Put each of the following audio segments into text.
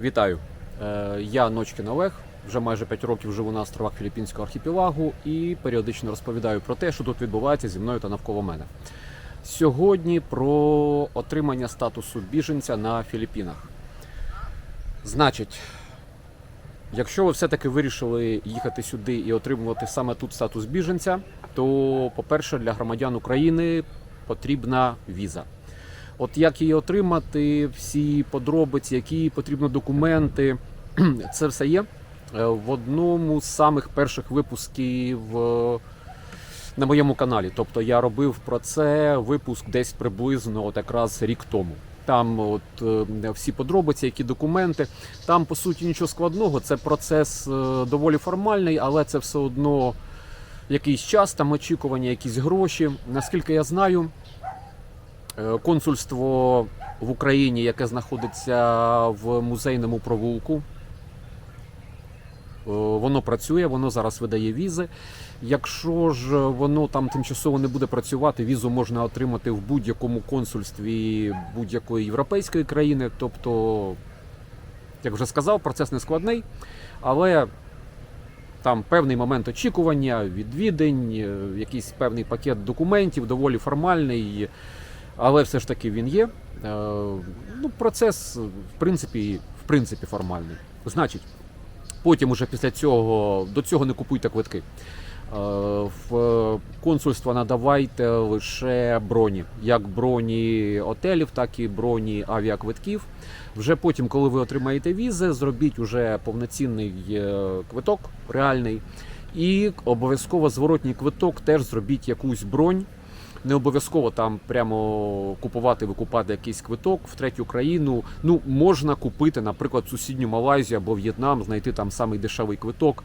Вітаю! Е, Я Ночкін Олег. Вже майже 5 років живу на островах Філіппінського архіпелагу і періодично розповідаю про те, що тут відбувається зі мною та навколо мене. Сьогодні про отримання статусу біженця на Філіппінах. Значить, якщо ви все-таки вирішили їхати сюди і отримувати саме тут статус біженця, то, по-перше, для громадян України потрібна віза. От як її отримати, всі подробиці, які потрібно документи, це все є е, в одному з самих перших випусків е, на моєму каналі. Тобто я робив про це випуск десь приблизно от якраз рік тому. Там от е, всі подробиці, які документи. Там по суті нічого складного. Це процес доволі формальний, але це все одно якийсь час, там очікування, якісь гроші. Наскільки я знаю, консульство в Україні, яке знаходиться в музейному провулку. е, Воно працює, воно зараз видає візи. Якщо ж воно там тимчасово не буде працювати, візу можна отримати в будь-якому консульстві будь-якої європейської країни. Тобто, як вже сказав, процес не складний, але там певний момент очікування, відвідень, е, якийсь певний пакет документів, доволі формальний але все ж таки він є. Е, Ну, процес, в принципі, в принципі, формальний. Значить, потім уже після цього до цього не купуйте квитки. Е, В консульство надавайте лише броні, як броні отелів, так і броні авіаквитків. Вже потім, коли ви отримаєте візи, зробіть уже повноцінний е, квиток, реальний. І обов'язково зворотній квиток теж зробіть якусь бронь. Не обов'язково там прямо купувати, викупати якийсь квиток в третю країну. Ну, можна купити, наприклад, сусідню Малайзію або В'єтнам, знайти там самий дешевий квиток.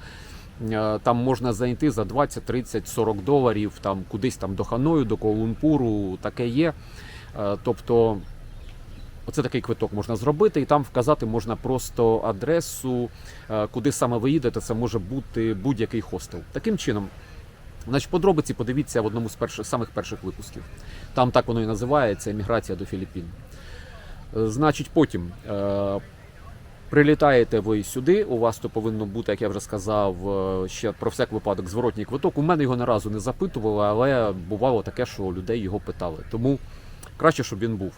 Е, Там можна знайти за 20, 30, 40 доларів, там кудись там до Ханою, до Коулумпуру, таке є. Е, Тобто, оце такий квиток можна зробити, і там вказати можна просто адресу, е, куди саме ви їдете. Це може бути будь-який хостел. Таким чином. Значить, подробиці подивіться в одному з перших самих перших випусків. Там так воно і називається еміграція до Філіппін. Е, Значить, потім е, прилітаєте ви сюди. У вас то повинно бути, як я вже сказав, е, ще про всяк випадок зворотній квиток. У мене його не разу не запитували, але бувало таке, що людей його питали. Тому краще, щоб він був.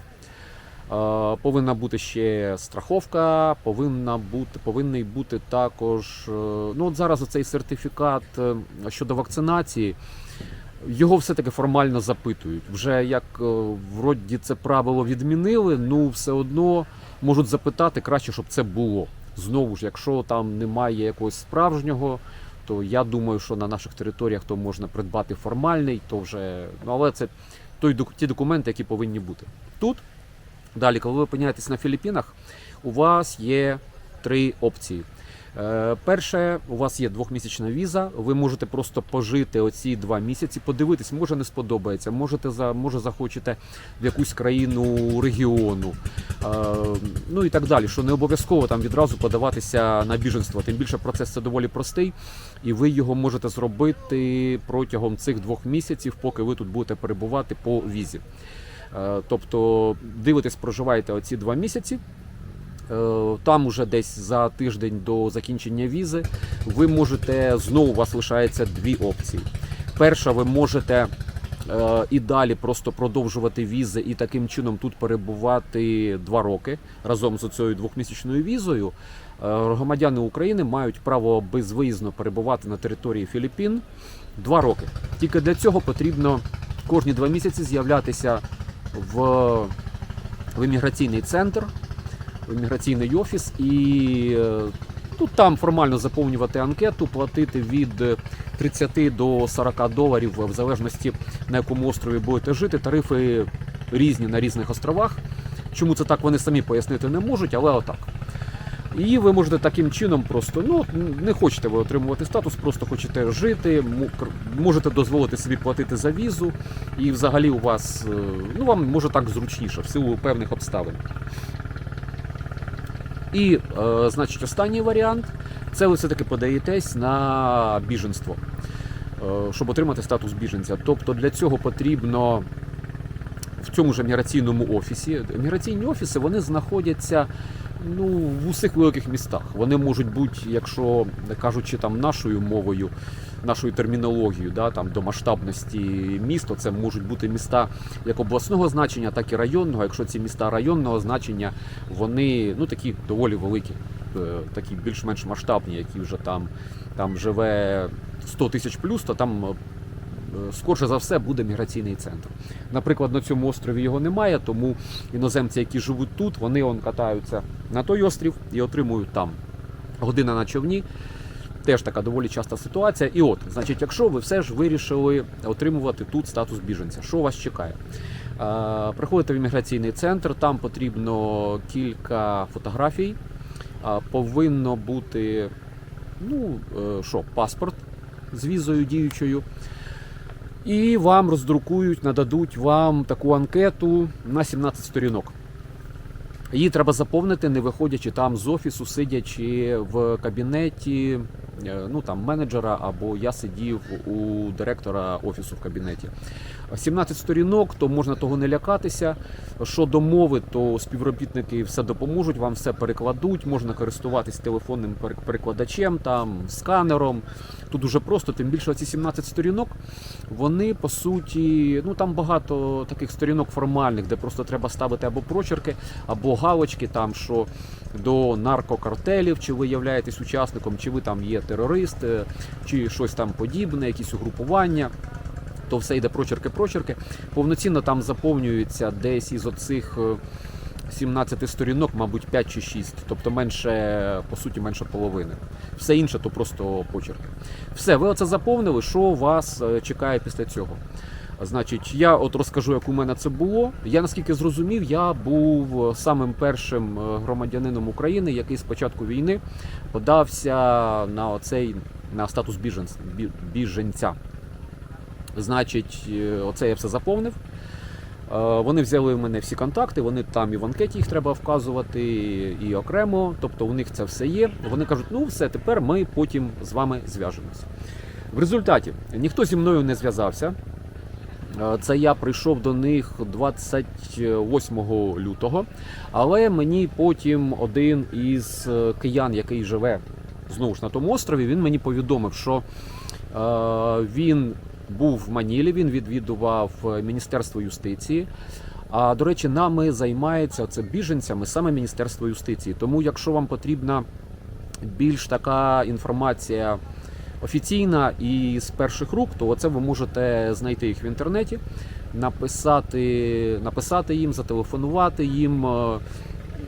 Е, Повинна бути ще страховка, повинна бути, повинний бути також. е, Ну от зараз оцей сертифікат е, щодо вакцинації. Його все-таки формально запитують. Вже як вроді це правило відмінили, ну все одно можуть запитати краще, щоб це було. Знову ж, якщо там немає якогось справжнього, то я думаю, що на наших територіях то можна придбати формальний, то вже. Ну але це той, ті документи, які повинні бути. Тут Далі, коли ви опиняєтесь на Філіппінах, у вас є три опції. Е, Перше, у вас є двохмісячна віза. Ви можете просто пожити оці два місяці, подивитись, може не сподобається, можете за може захочете в якусь країну регіону, е, ну і так далі. Що не обов'язково там відразу подаватися на біженство. Тим більше процес це доволі простий, і ви його можете зробити протягом цих двох місяців, поки ви тут будете перебувати по візі. Е, Тобто дивитесь, проживаєте оці два місяці. Е, Там уже десь за тиждень до закінчення візи ви можете знову у вас лишається дві опції. Перша, ви можете е, і далі просто продовжувати візи і таким чином тут перебувати два роки разом з цією двохмісячною візою. Громадяни України мають право безвиїзно перебувати на території Філіппін два роки. Тільки для цього потрібно кожні два місяці з'являтися в, в імміграційний центр, в імміграційний офіс і ну, там формально заповнювати анкету, платити від 30 до 40 доларів в залежності на якому острові будете жити. Тарифи різні на різних островах. Чому це так вони самі пояснити не можуть, але отак. І ви можете таким чином просто ну не хочете ви отримувати статус, просто хочете жити, можете дозволити собі платити за візу, і взагалі у вас е, ну вам може так зручніше в силу певних обставин. І, е, значить, останній варіант це ви все-таки подаєтесь на біженство, е, щоб отримати статус біженця. Тобто для цього потрібно в цьому ж міграційному офісі. Міграційні офіси вони знаходяться Ну, в усіх великих містах. Вони можуть бути, якщо кажучи там нашою мовою, нашою термінологією, да, там до масштабності міста, це можуть бути міста як обласного значення, так і районного. Якщо ці міста районного значення, вони ну такі доволі великі, е, такі більш-менш масштабні, які вже там, там живе 100 тисяч плюс, то там. Скорше за все буде міграційний центр. Наприклад, на цьому острові його немає, тому іноземці, які живуть тут, вони он катаються на той острів і отримують там година на човні. Теж така доволі часта ситуація. І от, значить, якщо ви все ж вирішили отримувати тут статус біженця, що вас чекає? Приходите в імміграційний центр, там потрібно кілька фотографій. Повинно бути ну, е, що, паспорт з візою діючою. І вам роздрукують, нададуть вам таку анкету на 17 сторінок. Її треба заповнити, не виходячи там з офісу, сидячи в кабінеті е, ну, там, менеджера, або я сидів у директора офісу в кабінеті. 17 сторінок, то можна того не лякатися. Щодо мови, то співробітники все допоможуть, вам все перекладуть, можна користуватись телефонним перек- перекладачем, там, сканером. Тут дуже просто, тим більше ці 17 сторінок, вони по суті, ну там багато таких сторінок формальних, де просто треба ставити або прочерки, або галочки, там що до наркокартелів, чи ви являєтесь учасником, чи ви там є терорист, е, чи щось там подібне, якісь угрупування. То все йде прочерки-прочерки. Повноцінно там заповнюється десь із оцих е, 17 сторінок, мабуть, 5 чи 6, тобто менше, по суті, менше половини. Все інше то просто почерки. Все, ви оце заповнили, що вас е, чекає після цього. Значить, я от розкажу, як у мене це було. Я наскільки зрозумів, я був самим першим е, громадянином України, який з початку війни подався на оцей на статус біженця. біженця. Значить, е, оце я все заповнив. Е, Вони взяли в мене всі контакти, вони там і в анкеті їх треба вказувати, і окремо. Тобто у них це все є. Вони кажуть, ну все, тепер ми потім з вами зв'яжемося. В результаті ніхто зі мною не зв'язався. Е, Це я прийшов до них 28 лютого, але мені потім один із е, киян, який живе знову ж на тому острові, він мені повідомив, що він був в Манілі, він відвідував е, Міністерство юстиції. А до речі, нами займається це біженцями саме Міністерство юстиції. Тому, якщо вам потрібна більш така інформація офіційна і з перших рук, то оце ви можете знайти їх в інтернеті, написати, написати їм, зателефонувати їм.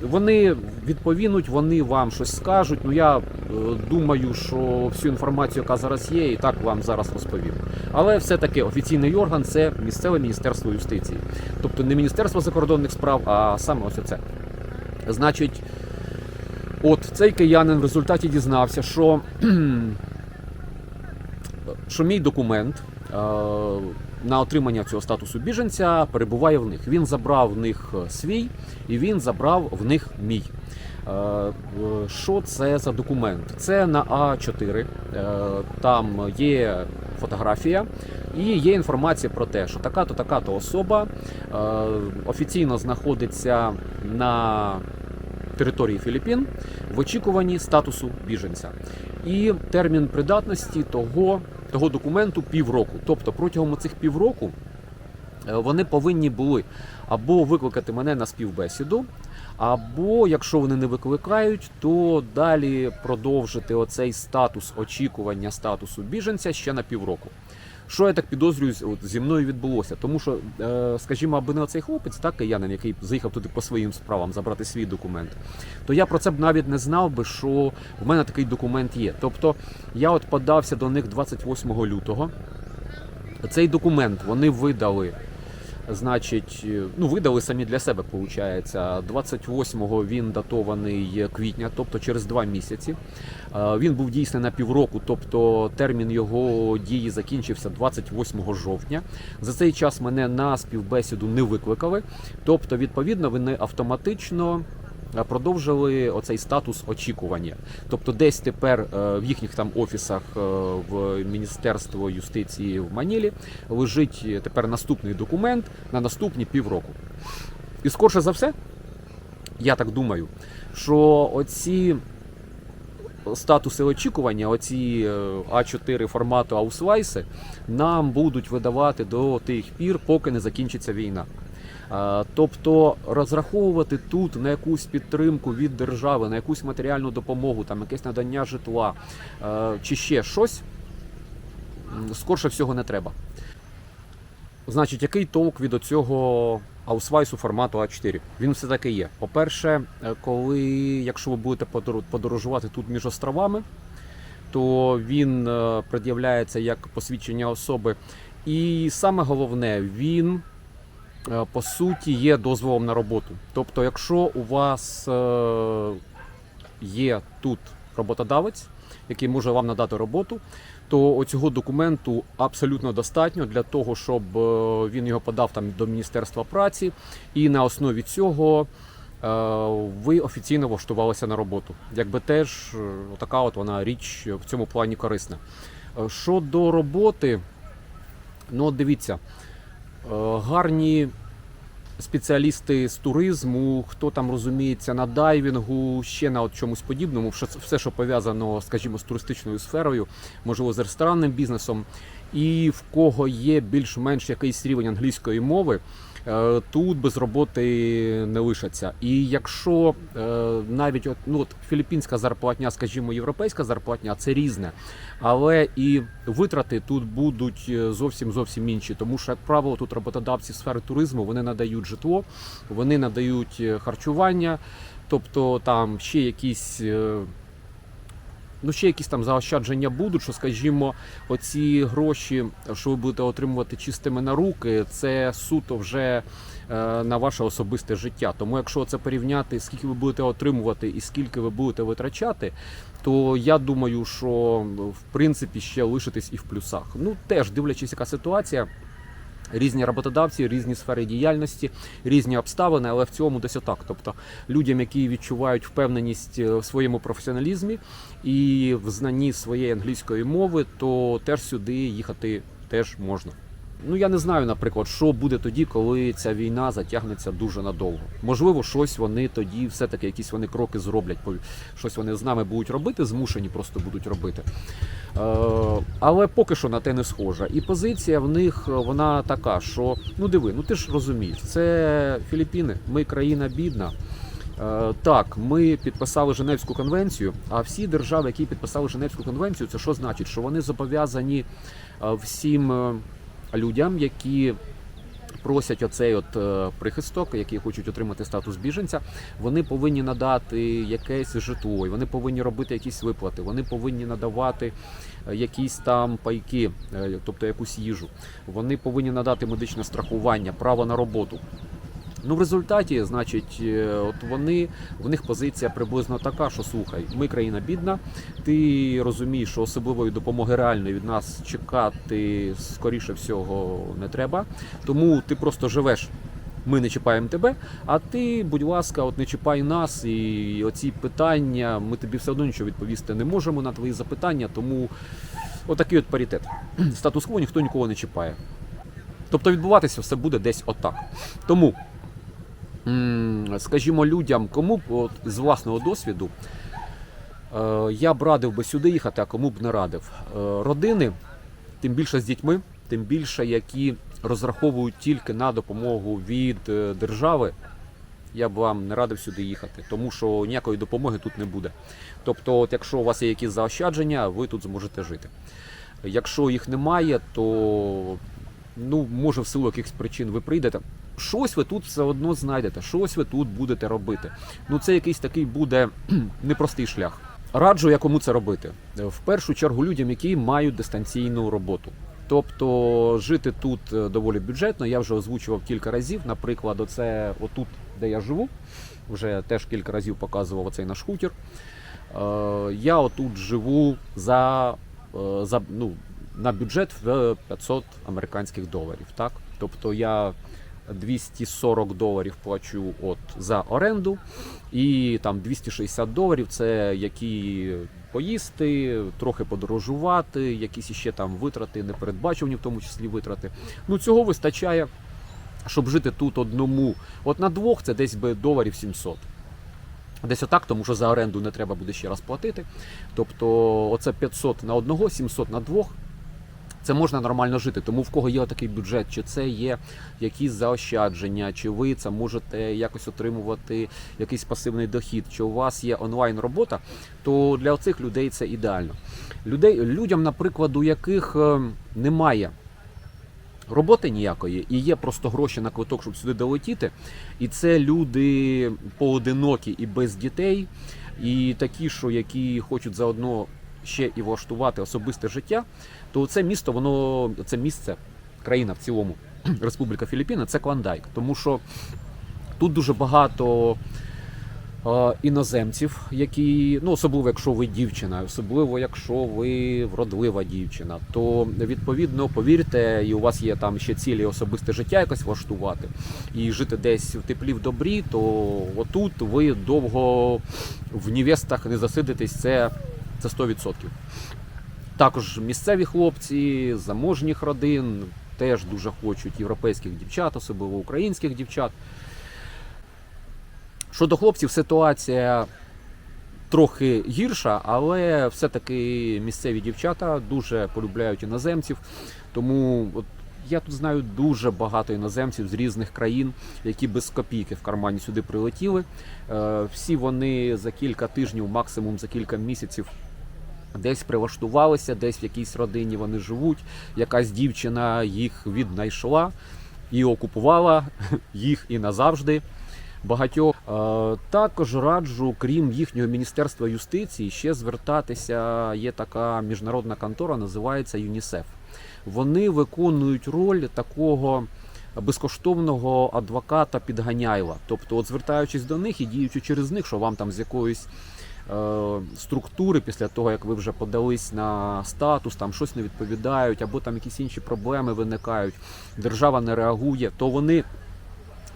Вони відповінуть, вони вам щось скажуть. Ну я е, думаю, що всю інформацію, яка зараз є, і так вам зараз розповім. Але все-таки офіційний орган це місцеве міністерство юстиції, тобто не міністерство закордонних справ, а саме ось це. Значить, от цей киянин в результаті дізнався, що, що мій документ е, на отримання цього статусу біженця перебуває в них. Він забрав в них свій і він забрав в них мій. Е, е, Що це за документ? Це на А4. е, Там є фотографія і є інформація про те, що така-то, така-то особа е, офіційно знаходиться на території Філіппін в очікуванні статусу біженця. І термін придатності того, того документу півроку. Тобто протягом цих півроку е, вони повинні були або викликати мене на співбесіду, або якщо вони не викликають, то далі продовжити оцей статус очікування статусу біженця ще на півроку. Що я так підозрюю, от зі мною відбулося? Тому що, е, скажімо, аби не оцей хлопець, так, киянин, який заїхав туди по своїм справам забрати свій документ, то я про це б навіть не знав би, що в мене такий документ є. Тобто я от подався до них 28 лютого. Цей документ вони видали. Значить, е, ну видали самі для себе, виходить. 28-го він датований квітня, тобто через два місяці. Е, Він був дійсний на півроку, тобто термін його дії закінчився 28 жовтня. За цей час мене на співбесіду не викликали. Тобто, відповідно, вони автоматично продовжили оцей статус очікування. Тобто, десь тепер е, в їхніх там офісах е, в Міністерство юстиції в Манілі лежить е, тепер наступний документ на наступні півроку. І скорше за все, я так думаю, що оці статуси очікування, оці е, А4 формату Аусвайси, нам будуть видавати до тих пір, поки не закінчиться війна. Е, Тобто розраховувати тут на якусь підтримку від держави, на якусь матеріальну допомогу, там якесь надання житла е, чи ще щось, скорше всього не треба. Значить, який толк від оцього аусвайсу формату А4? Він все таки є. По-перше, е, коли, якщо ви будете подорожувати тут між островами, то він пред'являється як посвідчення особи. І саме головне, він по суті є дозволом на роботу. Тобто, якщо у вас е, є тут роботодавець, який може вам надати роботу, то оцього документу абсолютно достатньо для того, щоб е, він його подав там до Міністерства праці, і на основі цього е, ви офіційно влаштувалися на роботу. Якби теж е, така от вона річ в цьому плані корисна. Е, Щодо роботи, ну дивіться, е, гарні спеціалісти з туризму, хто там розуміється на дайвінгу, ще на от чомусь подібному, все, що пов'язано, скажімо, з туристичною сферою, можливо, з ресторанним бізнесом, і в кого є більш-менш якийсь рівень англійської мови. Е, Тут без роботи не лишаться. І якщо е, навіть от, ну, от філіппінська зарплатня, скажімо, європейська зарплатня, це різне. Але і витрати тут будуть е, зовсім зовсім інші, тому що, як правило, тут роботодавці сфери туризму вони надають житло, вони надають харчування, тобто там ще якісь. Ну, ще якісь там заощадження будуть, що, скажімо, оці гроші, що ви будете отримувати чистими на руки, це суто вже е, на ваше особисте життя. Тому, якщо це порівняти, скільки ви будете отримувати і скільки ви будете витрачати, то я думаю, що в принципі ще лишитись і в плюсах. Ну теж дивлячись, яка ситуація. Різні роботодавці, різні сфери діяльності, різні обставини, але в цьому десь отак. Тобто людям, які відчувають впевненість е, в своєму професіоналізмі і в знанні своєї англійської мови, то теж сюди їхати теж можна. Ну я не знаю, наприклад, що буде тоді, коли ця війна затягнеться дуже надовго. Можливо, щось вони тоді все-таки якісь вони кроки зроблять, щось вони з нами будуть робити, змушені просто будуть робити. Е, але поки що на те не схоже. І позиція в них е, вона така, що ну диви, ну ти ж розумієш, це Філіппіни, ми країна бідна. Е, Так, ми підписали Женевську конвенцію, а всі держави, які підписали Женевську конвенцію, це що значить? Що вони зобов'язані всім людям, які просять оцей от е, прихисток, які хочуть отримати статус біженця, вони повинні надати якесь житло, вони повинні робити якісь виплати, вони повинні надавати е, якісь там пайки, е, тобто якусь їжу. Вони повинні надати медичне страхування, право на роботу. Ну, в результаті, значить, е, от вони в них позиція приблизно така, що слухай, ми країна бідна. Ти розумієш, що особливої допомоги реальної від нас чекати скоріше всього не треба. Тому ти просто живеш. Ми не чіпаємо тебе, а ти, будь ласка, от не чіпай нас, і оці питання, ми тобі все одно нічого відповісти не можемо на твої запитання, тому отакий от паритет. Статус-кво ніхто нікого не чіпає. Тобто відбуватися все буде десь отак. Тому скажімо, людям, кому б от, з власного досвіду е, я б радив би сюди їхати, а кому б не радив. Е, родини, тим більше з дітьми, тим більше, які розраховують тільки на допомогу від е, держави, я б вам не радив сюди їхати, тому що ніякої допомоги тут не буде. Тобто, от якщо у вас є якісь заощадження, ви тут зможете жити. Якщо їх немає, то ну, може в силу якихось причин ви прийдете. Щось ви тут все одно знайдете, щось ви тут будете робити. Ну це якийсь такий буде непростий шлях. Раджу я кому це робити. В першу чергу людям, які мають дистанційну роботу. Тобто жити тут е, доволі бюджетно. Я вже озвучував кілька разів. Наприклад, оце отут, де я живу, вже теж кілька разів показував оцей наш хутір. Е, Я отут живу за, е, за ну, на бюджет в 500 американських доларів. Так? Тобто я 240 доларів плачу от за оренду, і там 260 доларів це які поїсти, трохи подорожувати, якісь іще там витрати, непередбачувані, в тому числі витрати. Ну цього вистачає, щоб жити тут одному. От на двох це десь би доларів 700. Десь отак, тому що за оренду не треба буде ще раз платити. Тобто, оце 500 на одного, 700 на двох. Це можна нормально жити. Тому в кого є такий бюджет, чи це є якісь заощадження, чи ви це можете якось отримувати якийсь пасивний дохід, чи у вас є онлайн робота, то для цих людей це ідеально. Людей, людям, наприклад, у яких е, немає роботи ніякої, і є просто гроші на квиток, щоб сюди долетіти. І це люди поодинокі і без дітей, і такі, що які хочуть заодно ще і влаштувати особисте життя, то це місто, воно це місце, країна в цілому, Республіка Філіппіни, це Клондайк. Тому що тут дуже багато іноземців, які, ну особливо якщо ви дівчина, особливо якщо ви вродлива дівчина, то відповідно повірте, і у вас є там ще цілі особисте життя якось влаштувати і жити десь в теплі в добрі, то отут ви довго в невестах не засидитесь. Це, це 100%. Також місцеві хлопці, заможніх родин теж дуже хочуть європейських дівчат, особливо українських дівчат. Щодо хлопців, ситуація трохи гірша, але все-таки місцеві дівчата дуже полюбляють іноземців. Тому от я тут знаю дуже багато іноземців з різних країн, які без копійки в кармані сюди прилетіли. Е, Всі вони за кілька тижнів, максимум за кілька місяців. Десь прилаштувалися, десь в якійсь родині вони живуть. Якась дівчина їх віднайшла і окупувала їх і назавжди. Багатьох Е, також раджу, крім їхнього міністерства юстиції, ще звертатися. Є така міжнародна контора, називається ЮНІСЕФ. Вони виконують роль такого безкоштовного адвоката підганяйла. Тобто, от звертаючись до них і діючи через них, що вам там з якоїсь е, структури, після того як ви вже подались на статус, там щось не відповідають, або там якісь інші проблеми виникають, держава не реагує, то вони.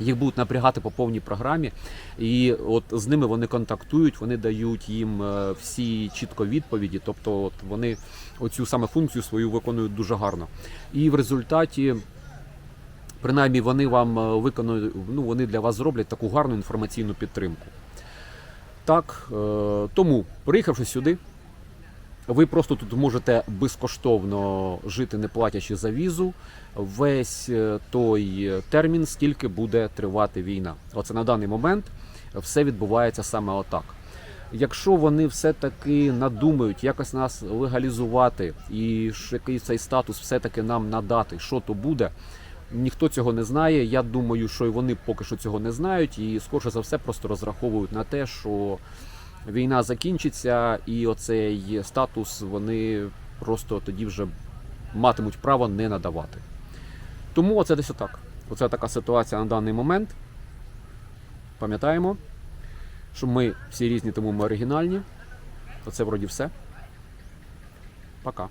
Їх будуть напрягати по повній програмі, і от з ними вони контактують, вони дають їм е, всі чітко відповіді. Тобто, от вони оцю саме функцію свою виконують дуже гарно. І в результаті, принаймні, вони вам е, виконують, ну вони для вас зроблять таку гарну інформаційну підтримку. Так, е, тому, приїхавши сюди, ви просто тут можете безкоштовно жити, не платячи за візу, весь е, той термін, скільки буде тривати війна. Оце на даний момент все відбувається саме отак. Якщо вони все-таки надумають якось нас легалізувати і ж якийсь цей статус все-таки нам надати, що то буде, ніхто цього не знає. Я думаю, що і вони поки що цього не знають, і скорше за все просто розраховують на те, що війна закінчиться, і оцей статус вони просто тоді вже матимуть право не надавати. Тому оце десь отак. Оце така ситуація на даний момент. Пам'ятаємо, що ми всі різні, тому ми оригінальні. Оце вроді все. Пока.